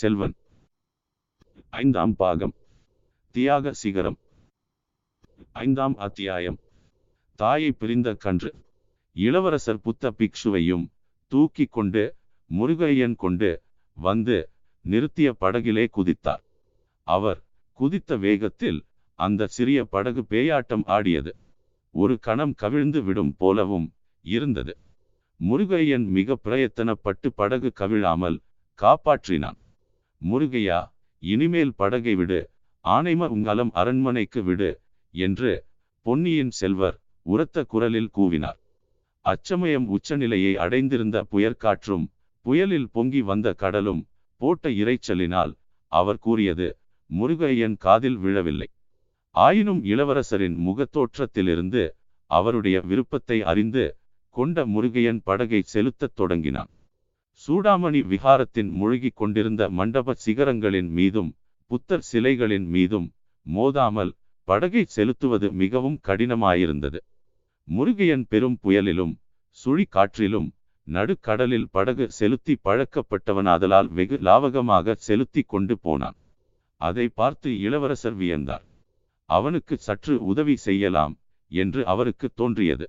செல்வன். ஐந்தாம் பாகம். தியாக சிகரம். ஐந்தாம் அத்தியாயம். தாயை பிரிந்த கன்று. இளவரசர் புத்த பிக்ஷுவையும் தூக்கி கொண்டு முருகையன் கொண்டு வந்து நிறுத்திய படகிலே குதித்தார். அவர் குதித்த வேகத்தில் அந்த சிறிய படகு பேயாட்டம் ஆடியது. ஒரு கணம் கவிழ்ந்து விடும் போலவும் இருந்தது. முருகையன் மிக பிரயத்தனப்பட்டு படகு கவிழாமல் காப்பாற்றினான். முருகையா இனிமேல் படகை விடு ஆனைம உங்கலம் அரண்மனைக்கு விடு என்று பொன்னியின் செல்வர் உரத்த குரலில் கூவினார். அச்சமயம் உச்சநிலையை அடைந்திருந்த புயற்காற்றும் புயலில் பொங்கி வந்த கடலும் போட்ட இறைச்சலினால் அவர் கூறியது முருகையன் காதில் விழவில்லை. ஆயினும் இளவரசரின் முகத்தோற்றத்திலிருந்து அவருடைய விருப்பத்தை அறிந்து கொண்ட முருகையன் படகை செலுத்தத் தொடங்கினான். சூடாமணி விகாரத்தின் முழுகிக் கொண்டிருந்த மண்டப சிகரங்களின் மீதும் புத்தர் சிலைகளின் மீதும் மோதாமல் படகை செலுத்துவது மிகவும் கடினமாயிருந்தது. முருகையன் பெரும் புயலிலும் சுழி காற்றிலும் நடுக்கடலில் படகு செலுத்தி பழக்கப்பட்டவனாதலால் வெகு லாவகமாக செலுத்தி கொண்டு போனான். அதை பார்த்து இளவரசர் வியந்தார். அவனுக்கு சற்று உதவி செய்யலாம் என்று அவருக்கு தோன்றியது.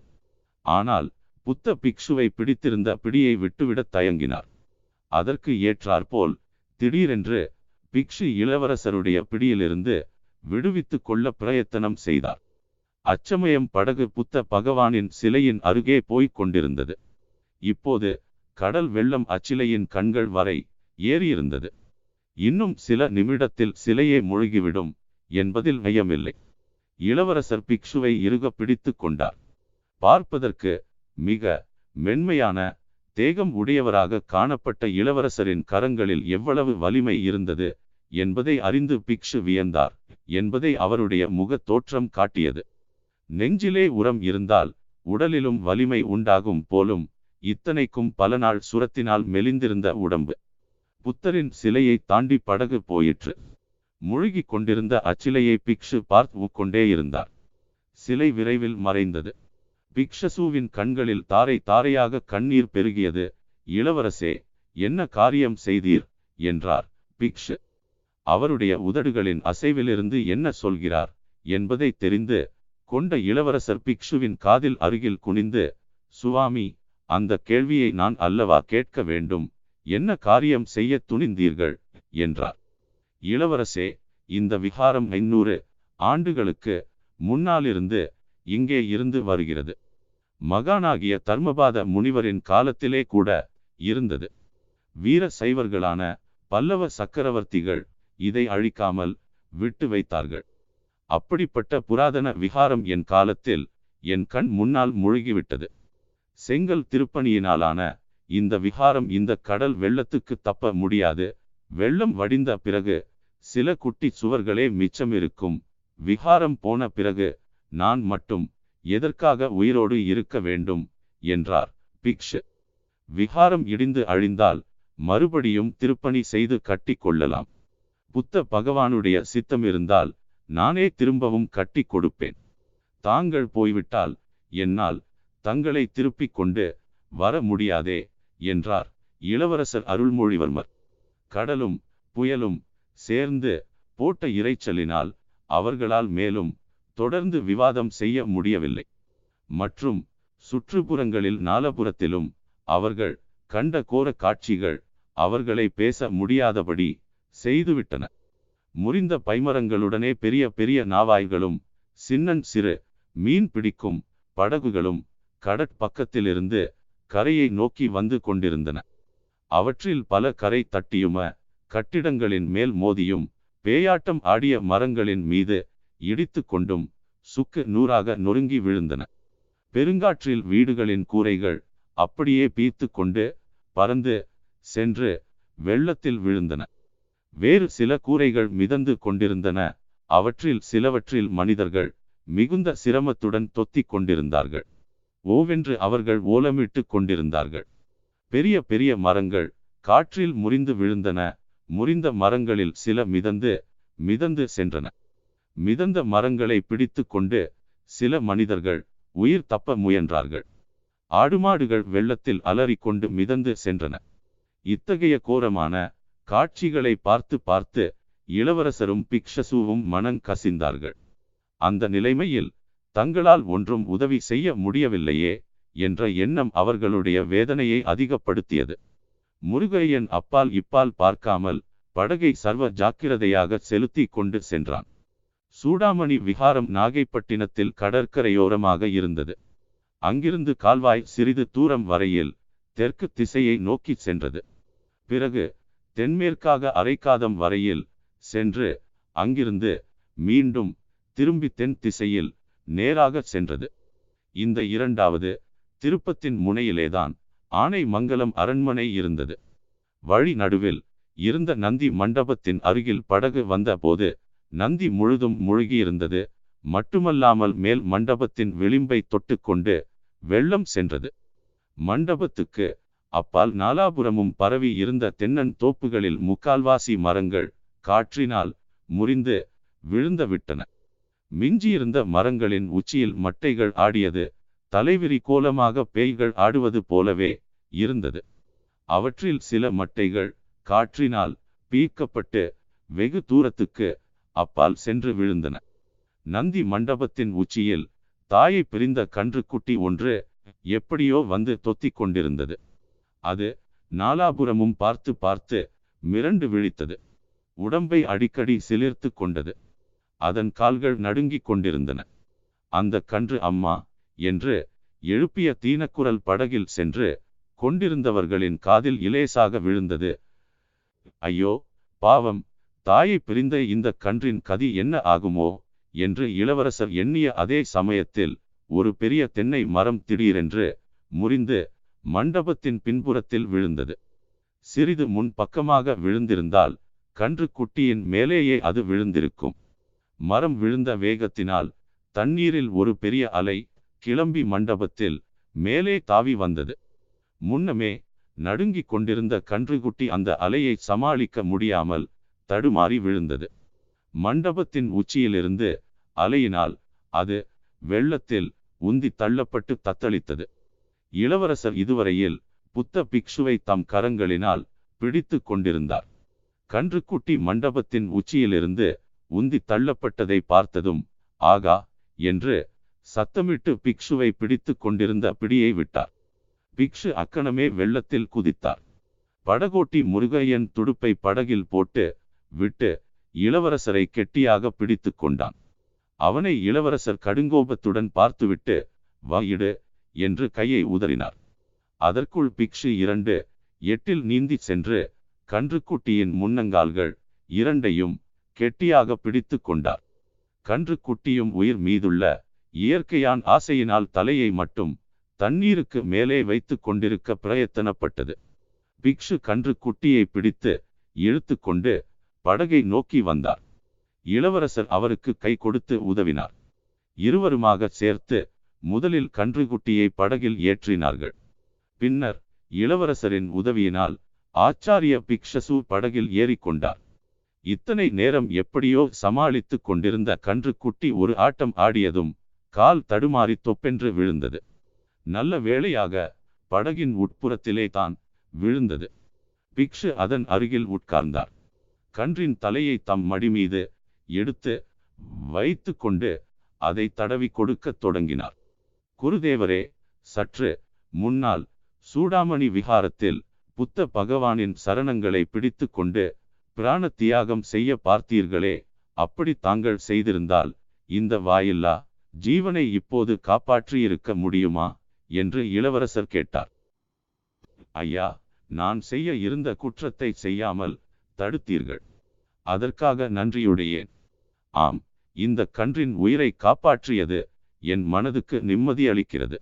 ஆனால் புத்த பிக்ஷுவை பிடித்திருந்த பிடியை விட்டுவிடத் தயங்கினார். அதற்கு ஏற்றாற்போல் திடீரென்று பிக்ஷு இளவரசருடைய பிடியிலிருந்து விடுவித்து கொள்ள பிரயத்தனம் செய்தார். அச்சமயம் படகு புத்த பகவானின் சிலையின் அருகே போய்க் கொண்டிருந்தது. இப்போது கடல் வெள்ளம் அச்சிலையின் கண்கள் வரை ஏறியிருந்தது. இன்னும் சில நிமிடத்தில் சிலையே முழுகிவிடும் என்பதில் ஐயமில்லை இளவரசர் பிக்ஷுவை இறுக பிடித்து கொண்டார். பார்ப்பதற்கு மிக மென்மையான தேகம் உடையவராக காணப்பட்ட இளவரசரின் கரங்களில் எவ்வளவு வலிமை இருந்தது என்பதை அறிந்து பிக்ஷு வியந்தார் என்பதை அவருடைய முகத் தோற்றம் காட்டியது. நெஞ்சிலே உரம் இருந்தால் உடலிலும் வலிமை உண்டாகும் போலும் இத்தனைக்கும் பல நாள் சுரத்தினால் மெலிந்திருந்த உடம்பு. புத்தரின் சிலையை தாண்டி படகு போயிற்று. முழுகிக் கொண்டிருந்த அச்சிலையை பிக்ஷு பார்த்து கொண்டே இருந்தார். சிலை விரைவில் மறைந்தது. பிக்ஷசுவின் கண்களில் தாரை தாரையாக கண்ணீர் பெருகியது. இளவரசே என்ன காரியம் செய்தீர்? என்றார். பிக்ஷு அவருடைய உதடுகளின் அசைவிலிருந்து என்ன சொல்கிறார்? என்பதை தெரிந்து கொண்ட இளவரசர் பிக்ஷுவின் காதில் அருகில் குனிந்து சுவாமி அந்த கேள்வியை நான் அல்லவா கேட்க வேண்டும்? என்ன காரியம் செய்ய துணிந்தீர்கள்? என்றார். இளவரசே இந்த விகாரம் ஐநூறு ஆண்டுகளுக்கு முன்னாலிருந்து இங்கே இருந்து வருகிறது. மகானாகிய தர்மபாத முனிவரின் காலத்திலே கூட இருந்தது. வீர சைவர்களான பல்லவ சக்கரவர்த்திகள் இதை அழிக்காமல் விட்டு வைத்தார்கள். அப்படிப்பட்ட புராதன விகாரம் என் காலத்தில் என் கண் முன்னால் முழுகிவிட்டது. செங்கல் திருப்பணியினாலான இந்த விகாரம் இந்த கடல் வெள்ளத்துக்கு தப்ப முடியாது. வெள்ளம் வடிந்த பிறகு சில குட்டி சுவர்களே மிச்சமிருக்கும். விகாரம் போன பிறகு நான் மட்டும் எதற்காக உயிரோடு இருக்க வேண்டும்? என்றார். பிக்ஷு. விகாரம் இடிந்து அழிந்தால் மறுபடியும் திருப்பணி செய்து கட்டி கொள்ளலாம். புத்த பகவானுடைய சித்தம் இருந்தால் நானே திரும்பவும் கட்டி கொடுப்பேன். தாங்கள் போய்விட்டால் என்னால் தங்களை திருப்பிக் கொண்டு வர முடியாதே என்றார் இளவரசர் அருள்மொழிவர்மர். கடலும் புயலும் சேர்ந்து போட்ட இறைச்சலினால் அவர்களால் மேலும் தொடர்ந்து விவாதம் செய்ய முடியவில்லை. மற்றும் சுற்றுப்புறங்களில் நாலபுறத்திலும் அவர்கள் கண்ட கோர காட்சிகள் அவர்களை பேச முடியாதபடி செய்துவிட்டன. முறிந்த பைமரங்களுடனே பெரிய பெரிய நாவாய்களும் சின்னன் சிறு மீன் பிடிக்கும் படகுகளும் கடற்பக்கத்திலிருந்து கரையை நோக்கி வந்து கொண்டிருந்தன. அவற்றில் பல கரை தட்டியும கட்டிடங்களின் மேல் மோதியும் பேயாட்டம் ஆடிய மரங்களின் மீது இடித்து கொண்டும் சுக்கு நூறாக நொறுங்கி விழுந்தன. பெருங்காற்றில் வீடுகளின் கூரைகள் அப்படியே பீத்து கொண்டு பறந்து சென்று வெள்ளத்தில் விழுந்தன. வேறு சில கூரைகள் மிதந்து கொண்டிருந்தன. அவற்றில் சிலவற்றில் மனிதர்கள் மிகுந்த சிரமத்துடன் தொத்திக் கொண்டிருந்தார்கள். ஓவென்று அவர்கள் ஓலமிட்டு கொண்டிருந்தார்கள். பெரிய பெரிய மரங்கள் காற்றில் முறிந்து விழுந்தன. முறிந்த மரங்களில் சில மிதந்து மிதந்து சென்றன. மிதந்த மரங்களை பிடித்து கொண்டு சில மனிதர்கள் உயிர் தப்ப முயன்றார்கள். ஆடுமாடுகள் வெள்ளத்தில் அலறிக்கொண்டு மிதந்து சென்றன. இத்தகைய கோரமான காட்சிகளை பார்த்து பார்த்து இளவரசரும் பிக்ஷசுவும் மனம் கசிந்தார்கள். அந்த நிலைமையில் தங்களால் ஒன்றும் உதவி செய்ய முடியவில்லையே என்ற எண்ணம் அவர்களுடைய வேதனையை அதிகப்படுத்தியது. முருகையன் அப்பால் இப்பால் பார்க்காமல் படகை சர்வ ஜாக்கிரதையாக செலுத்தி கொண்டு சென்றான். சூடாமணி விகாரம் நாகைப்பட்டினத்தில் கடற்கரையோரமாக இருந்தது. அங்கிருந்து கால்வாய் சிறிது தூரம் வரையில் தெற்கு திசையை நோக்கி சென்றது. பிறகு தென்மேற்காக அரைக்காதம் வரையில் சென்று அங்கிருந்து மீண்டும் திரும்பி தென் திசையில் நேராக சென்றது. இந்த இரண்டாவது திருப்பத்தின் முனையிலேதான் ஆனை மங்கலம் அரண்மனை இருந்தது. வழி நடுவில் இருந்த நந்தி மண்டபத்தின் அருகில் படகு வந்தபோது நந்தி முழுதும் முழுகியிருந்தது. மட்டுமல்லாமல் மேல் மண்டபத்தின் விளிம்பை தொட்டுக்கொண்டு வெள்ளம் சென்றது. மண்டபத்துக்கு அப்பால் நாலாபுரமும் பரவி இருந்த தென்னன் தோப்புகளில் முக்கால்வாசி மரங்கள் காற்றினால் முறிந்து விழுந்து விட்டன மிஞ்சியிருந்த மரங்களின் உச்சியில் மட்டைகள் ஆடியது தலைவிரி கோலமாக பேய்கள் ஆடுவது போலவே இருந்தது. அவற்றில் சில மட்டைகள் காற்றினால் பீக்கப்பட்டு வெகு தூரத்துக்கு அப்பால் சென்று விழுந்தன. நந்தி மண்டபத்தின் உச்சியில் தாயை பிரிந்த கன்றுக்குட்டி ஒன்று எப்படியோ வந்து தொத்திக் கொண்டிருந்தது. அது நாலாபுரமும் பார்த்து பார்த்து மிரண்டு விழித்தது. உடம்பை அடிக்கடி சிலிர்த்து கொண்டது. அதன் கால்கள் நடுங்கிக் கொண்டிருந்தன. அந்த கன்று அம்மா என்று எழுப்பிய தீனக்குரல் படகில் சென்று கொண்டிருந்தவர்களின் காதில் இலேசாக விழுந்தது. ஐயோ பாவம் தாயை பிரிந்த இந்த கன்றின் கதி என்ன ஆகுமோ என்று இளவரசர் எண்ணிய அதே சமயத்தில் ஒரு பெரிய தென்னை மரம் திடீரென்று முறிந்து மண்டபத்தின் பின்புறத்தில் விழுந்தது. சிறிது முன் பக்கமாக விழுந்திருந்தால் கன்று குட்டியின் மேலேயே அது விழுந்திருக்கும். மரம் விழுந்த வேகத்தினால் தண்ணீரில் ஒரு பெரிய அலை கிளம்பி மண்டபத்தில் மேலே தாவி வந்தது. முன்னமே நடுங்கிக் கொண்டிருந்த கன்றுகுட்டி அந்த அலையை சமாளிக்க முடியாமல் தடுமாறி விழுந்தது. மண்டபத்தின் உச்சியிலிருந்து அலையினால் அது வெள்ளத்தில் உந்தி தள்ளப்பட்டு தத்தளித்தது. இளவரசர் இதுவரையில் புத்த பிக்ஷுவை தம் கரங்களினால் பிடித்து கொண்டிருந்தார். கன்றுக்குட்டி மண்டபத்தின் உச்சியிலிருந்து உந்தி தள்ளப்பட்டதை பார்த்ததும் ஆகா என்று சத்தமிட்டு பிக்ஷுவை பிடித்து கொண்டிருந்த பிடியை விட்டார். பிக்ஷு அக்கணமே வெள்ளத்தில் குதித்தார். படகோட்டி முருகையன் துடுப்பை படகில் போட்டு விட்டு இளவரசரை கெட்டியாக பிடித்து கொண்டான். அவனை இளவரசர் கடுங்கோபத்துடன் பார்த்துவிட்டு வாயிடு என்று கையை உதறினார். அதற்குள் பிக்ஷு இரண்டு எட்டில் நீந்தி சென்று கன்றுக்குட்டியின் முன்னங்கால்கள் இரண்டையும் கெட்டியாக பிடித்து கொண்டார். கன்றுக்குட்டியும் உயிர் மீதுள்ள இயற்கையான் ஆசையினால் தலையை மட்டும் தண்ணீருக்கு மேலே வைத்து கொண்டிருக்க பிரயத்தனப்பட்டது. பிக்ஷு கன்று குட்டியை பிடித்து இழுத்து கொண்டு படகை நோக்கி வந்தார். இளவரசர் அவருக்கு கை கொடுத்து உதவினார். இருவருமாக சேர்த்து முதலில் கன்றுக்குட்டியை படகில் ஏற்றினார்கள். பின்னர் இளவரசரின் உதவியினால் ஆச்சாரிய பிக்ஷசு படகில் ஏறிக்கொண்டார் இத்தனை நேரம் எப்படியோ சமாளித்துக் கொண்டிருந்த கன்றுக்குட்டி ஒரு ஆட்டம் ஆடியதும் கால் தடுமாறி தொப்பென்று விழுந்தது. நல்ல வேளையாக படகின் உட்புறத்திலே தான் விழுந்தது. பிக்ஷு அதன் அருகில் உட்கார்ந்தார். கன்றின் தலையை தம் மடி மீது எடுத்து வைத்து கொண்டு அதை தடவி கொடுக்கத் தொடங்கினார். குருதேவரே சற்று முன்னால் சூடாமணி விகாரத்தில் புத்த பகவானின் சரணங்களை பிடித்து கொண்டு பிராண தியாகம் செய்ய பார்த்தீர்களே அப்படி தாங்கள் செய்திருந்தால் இந்த வாயில்லா ஜீவனை இப்போது காப்பாற்றியிருக்க முடியுமா? என்று இளவரசர் கேட்டார். ஐயா நான் செய்ய இருந்த குற்றத்தை செய்யாமல் தடுத்தீர்கள். அதற்காக நன்றியுடையேன். ஆம் இந்த கன்றின் உயிரை காப்பாற்றியது என் மனதுக்கு நிம்மதி அளிக்கிறது.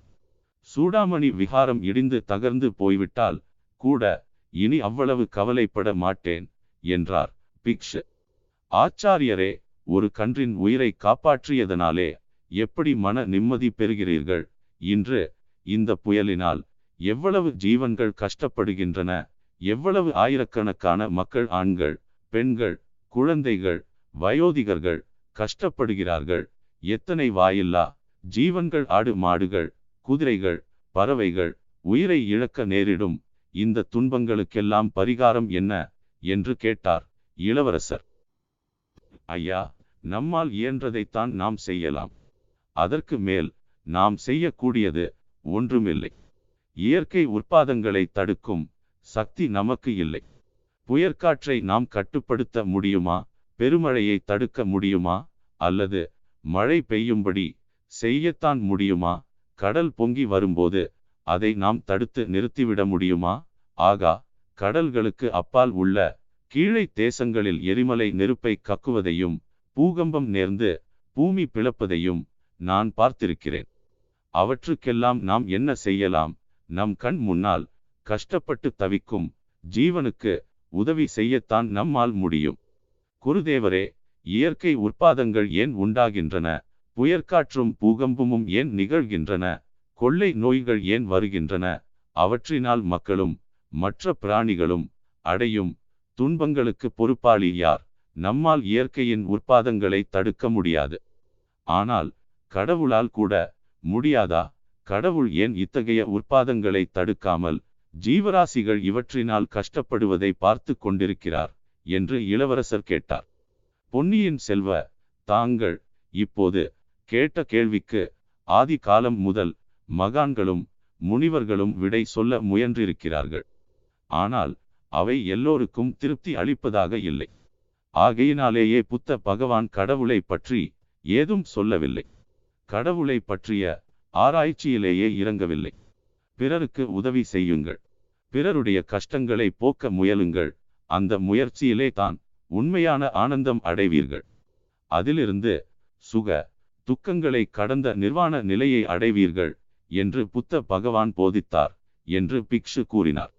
சூடாமணி விகாரம் இடிந்து தகர்ந்து போய்விட்டால் கூட இனி அவ்வளவு கவலைப்பட மாட்டேன் என்றார் பிக்ஷு. ஆச்சாரியரே ஒரு கன்றின் உயிரை காப்பாற்றியதனாலே எப்படி மன நிம்மதி பெறுகிறீர்கள்? இன்று இந்த புயலினால் எவ்வளவு ஜீவன்கள் கஷ்டப்படுகின்றன? எவ்வளவு ஆயிரக்கணக்கான மக்கள் ஆண்கள் பெண்கள் குழந்தைகள் வயோதிகர்கள் கஷ்டப்படுகிறார்கள். எத்தனை வாயில்லா ஜீவன்கள் ஆடு மாடுகள் குதிரைகள் பறவைகள் உயிரை இழக்க நேரிடும். இந்த துன்பங்களுக்கெல்லாம் பரிகாரம் என்ன என்று கேட்டார் இளவரசர். ஐயா நம்மால் இயன்றதைத்தான் நாம் செய்யலாம். அதற்கு மேல் நாம் செய்யக்கூடியது ஒன்றுமில்லை. இயற்கை உற்பாதங்களை தடுக்கும் சக்தி நமக்கு இல்லை. புயற்காற்றை நாம் கட்டுப்படுத்த முடியுமா? பெருமழையை தடுக்க முடியுமா? அல்லது மழை பெய்யும்படி செய்யத்தான் முடியுமா? கடல் பொங்கி வரும்போது அதை நாம் தடுத்து நிறுத்திவிட முடியுமா? ஆகா கடல்களுக்கு அப்பால் உள்ள கீழே தேசங்களில் எரிமலை நெருப்பை கக்குவதையும் பூகம்பம் நேர்ந்து பூமி பிளப்பதையும் நான் பார்த்திருக்கிறேன். அவற்றுக்கெல்லாம் நாம் என்ன செய்யலாம்? நம் கண் முன்னால் கஷ்டப்பட்டு தவிக்கும் ஜீவனுக்கு உதவி செய்யத்தான் நம்மால் முடியும். குருதேவரே இயற்கை உற்பாதங்கள் ஏன் உண்டாகின்றன? புயற்காற்றும் பூகம்பமும் ஏன் நிகழ்கின்றன? கொள்ளை நோய்கள் ஏன் வருகின்றன? அவற்றினால் மக்களும் மற்ற பிராணிகளும் அடையும் துன்பங்களுக்கு பொறுப்பாளி யார்? நம்மால் இயற்கையின் உற்பாதங்களை தடுக்க முடியாது. ஆனால் கடவுளால் கூட முடியாதா? கடவுள் ஏன் இத்தகைய உற்பாதங்களை தடுக்காமல் ஜீவராசிகள் இவற்றினால் கஷ்டப்படுவதை பார்த்து கொண்டிருக்கிறார் என்று இளவரசர் கேட்டார். பொன்னியின் செல்வ தாங்கள் இப்போது கேட்ட கேள்விக்கு ஆதி காலம் முதல் மகான்களும் முனிவர்களும் விடை சொல்ல முயன்றிருக்கிறார்கள். ஆனால் அவை எல்லோருக்கும் திருப்தி அளிப்பதாக இல்லை. ஆகையினாலேயே புத்த பகவான் கடவுளை பற்றி ஏதும் சொல்லவில்லை. கடவுளை பற்றிய ஆராய்ச்சியிலேயே இறங்கவில்லை. பிறருக்கு உதவி செய்யுங்கள். பிறருடைய கஷ்டங்களை போக்க முயலுங்கள். அந்த முயற்சியிலே தான் உண்மையான ஆனந்தம் அடைவீர்கள். அதிலிருந்து சுக துக்கங்களை கடந்த நிர்வாண நிலையை அடைவீர்கள் என்று புத்த பகவான் போதித்தார் என்று பிக்ஷு கூறினார்.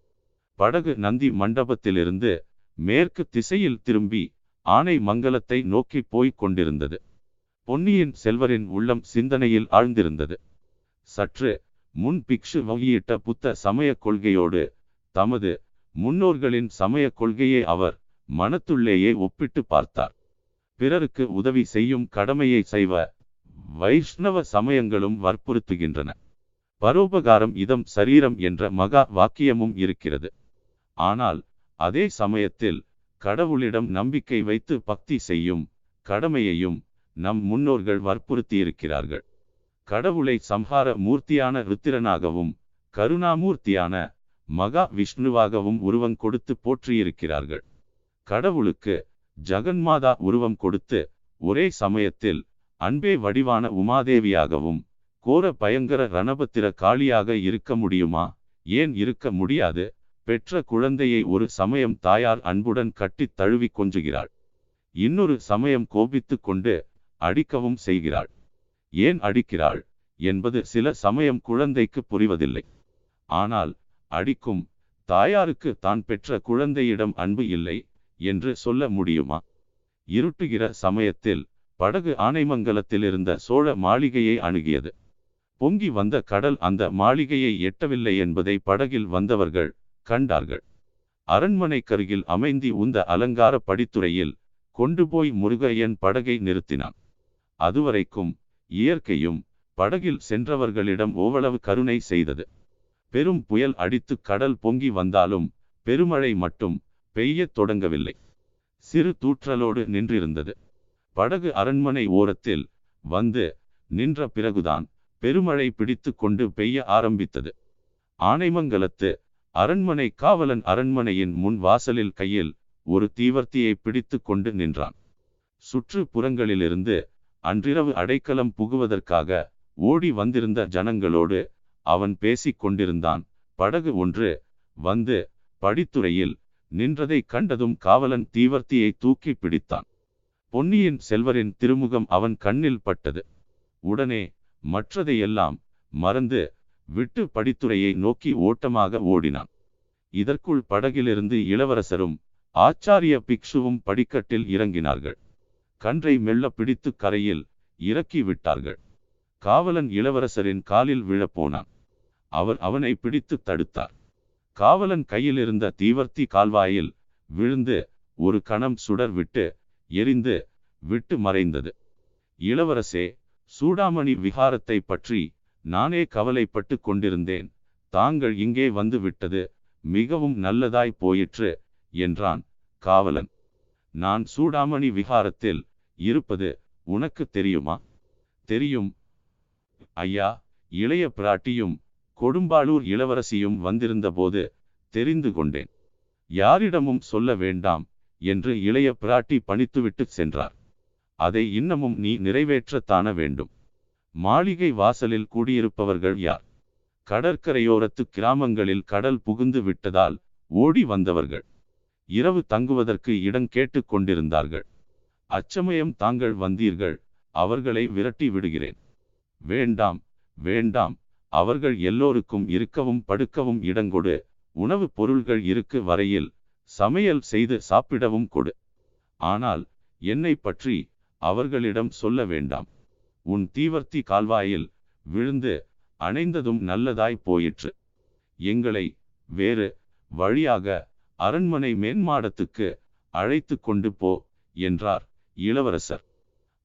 படகு நந்தி மண்டபத்திலிருந்து மேற்கு திசையில் திரும்பி ஆனை மங்கலத்தை நோக்கி போய்க் கொண்டிருந்தது. பொன்னியின் செல்வரின் உள்ளம் சிந்தனையில் ஆழ்ந்திருந்தது. சற்று முன் பிக்ஷு வகையிட்ட புத்த சமய கொள்கையோடு தமது முன்னோர்களின் சமய கொள்கையை அவர் மனத்துள்ளேயே ஒப்பிட்டு பார்த்தார். பிறருக்கு உதவி செய்யும் கடமையை செய்வ வைஷ்ணவ சமயங்களும் வற்புறுத்துகின்றன. பரோபகாரம் இதம் சரீரம் என்ற மகா வாக்கியமும் இருக்கிறது. ஆனால் அதே சமயத்தில் கடவுளிடம் நம்பிக்கை வைத்து பக்தி செய்யும் கடமையையும் நம் முன்னோர்கள் வற்புறுத்தியிருக்கிறார்கள். கடவுளை சம்ஹார மூர்த்தியான ருத்திரனாகவும் கருணாமூர்த்தியான மகா விஷ்ணுவாகவும் உருவம் கொடுத்து போற்றியிருக்கிறார்கள். கடவுளுக்கு ஜகன்மாதா உருவம் கொடுத்து ஒரே சமயத்தில் அன்பே வடிவான உமாதேவியாகவும் கோர பயங்கர ரணபத்திர காளியாக இருக்க முடியுமா? ஏன் இருக்க முடியாது? பெற்ற குழந்தையை ஒரு சமயம் தாயார் அன்புடன் கட்டித் தழுவி கொஞ்சுகிறாள். இன்னொரு சமயம் கோபித்து கொண்டு அடிக்கவும் செய்கிறாள். ஏன் அடிக்கிறாள்? என்பது சில சமயம் குழந்தைக்கு புரிவதில்லை. ஆனால் அடிக்கும். தாயாருக்கு தான் பெற்ற குழந்தையிடம் அன்பு இல்லை என்று சொல்ல முடியுமா? இருட்டுகிற சமயத்தில் படகு ஆனைமங்கலத்தில் இருந்த சோழ மாளிகையை அணுகியது. பொங்கி வந்த கடல் அந்த மாளிகையை எட்டவில்லை என்பதை படகில் வந்தவர்கள் கண்டார்கள். அரண்மனைக்கருகில் அமைந்தி உந்த அலங்கார படித்துறையில் கொண்டு போய் முருகையன் படகை நிறுத்தினான். அதுவரைக்கும் இயற்கையும் படகில் சென்றவர்களிடம் ஓவளவு கருணை செய்தது. பெரும் புயல் அடித்து கடல் பொங்கி வந்தாலும் பெருமழை மட்டும் பெய்யத் தொடங்கவில்லை. சிறு தூற்றலோடு நின்றிருந்தது. படகு அரண்மனை ஓரத்தில் வந்து நின்ற பிறகுதான் பெருமழை பிடித்து கொண்டு பெய்ய ஆரம்பித்தது. ஆனைமங்கலத்து அரண்மனை காவலன் அரண்மனையின் முன் வாசலில் கையில் ஒரு தீவர்த்தியை பிடித்து கொண்டு நின்றான். சுற்றுப்புறங்களிலிருந்து அன்றிரவு அடைக்கலம் புகுவதற்காக ஓடி வந்திருந்த ஜனங்களோடு அவன் பேசிக் கொண்டிருந்தான். படகு ஒன்று வந்து படித்துறையில் நின்றதை கண்டதும் காவலன் தீவர்த்தியை தூக்கி பிடித்தான். பொன்னியின் செல்வரின் திருமுகம் அவன் கண்ணில் பட்டது. உடனே மற்றதையெல்லாம் மறந்து விட்டு படித்துறையை நோக்கி ஓட்டமாக ஓடினான். இதற்குள் படகிலிருந்து இளவரசரும் ஆச்சாரிய பிக்ஷுவும் படிக்கட்டில் இறங்கினார்கள். கன்றை மெல்ல பிடித்து கரையில் இறக்கி விட்டார்கள். காவலன் இளவரசரின் காலில் விழப்போனான் அவர் அவனை பிடித்து தடுத்தார். காவலன் கையில் இருந்த தீவர்த்தி கால்வாயில் விழுந்து ஒரு கணம் சுடர் விட்டு எரிந்து விட்டு மறைந்தது. இளவரசே சூடாமணி விகாரத்தை பற்றி நானே கவலைப்பட்டு கொண்டிருந்தேன். தாங்கள் இங்கே வந்து விட்டது மிகவும் நல்லதாய் போயிற்று என்றான் காவலன். நான் சூடாமணி விகாரத்தில் இருப்பது உனக்கு தெரியுமா? தெரியும். ஐயா இளைய பிராட்டியும் கொடும்பாளூர் இளவரசியும் வந்திருந்தபோது தெரிந்து கொண்டேன். யாரிடமும் சொல்ல வேண்டாம் என்று இளைய பிராட்டி பணித்துவிட்டு சென்றார். அதை இன்னமும் நீ நிறைவேற்றத்தான வேண்டும். மாளிகை வாசலில் கூடியிருப்பவர்கள் யார்? கடற்கரையோரத்து கிராமங்களில் கடல் புகுந்து விட்டதால் ஓடி வந்தவர்கள். இரவு தங்குவதற்கு இடம் கேட்டு கொண்டிருந்தார்கள். அச்சமயம் தாங்கள் வந்தீர்கள் அவர்களை விரட்டி விடுகிறேன். வேண்டாம் வேண்டாம் அவர்கள் எல்லோருக்கும் இருக்கவும் படுக்கவும் இடங்கொடு உணவுப் பொருள்கள் இருக்கு வரையில் சமையல் செய்து சாப்பிடவும் கொடு. ஆனால் என்னை பற்றி அவர்களிடம் சொல்ல வேண்டாம். உன் தீவர்த்தி கால்வாயில் விழுந்து அணைந்ததும் நல்லதாய் போயிற்று. எங்களை வேறு வழியாக அரண்மனை மேன்மாடத்துக்கு அழைத்து கொண்டு போ என்றார் இளவரசர்.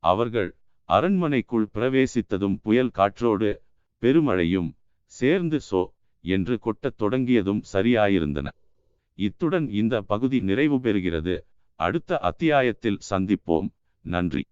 அவர்கள் அரண்மனைக்குள் பிரவேசித்ததும் புயல் காற்றோடு பெருமழையும் சேர்ந்து சோ என்று கொட்டத் தொடங்கியதும் சரியாயிருந்தன. இத்துடன் இந்த பகுதி நிறைவு பெறுகிறது. அடுத்த அத்தியாயத்தில் சந்திப்போம். நன்றி.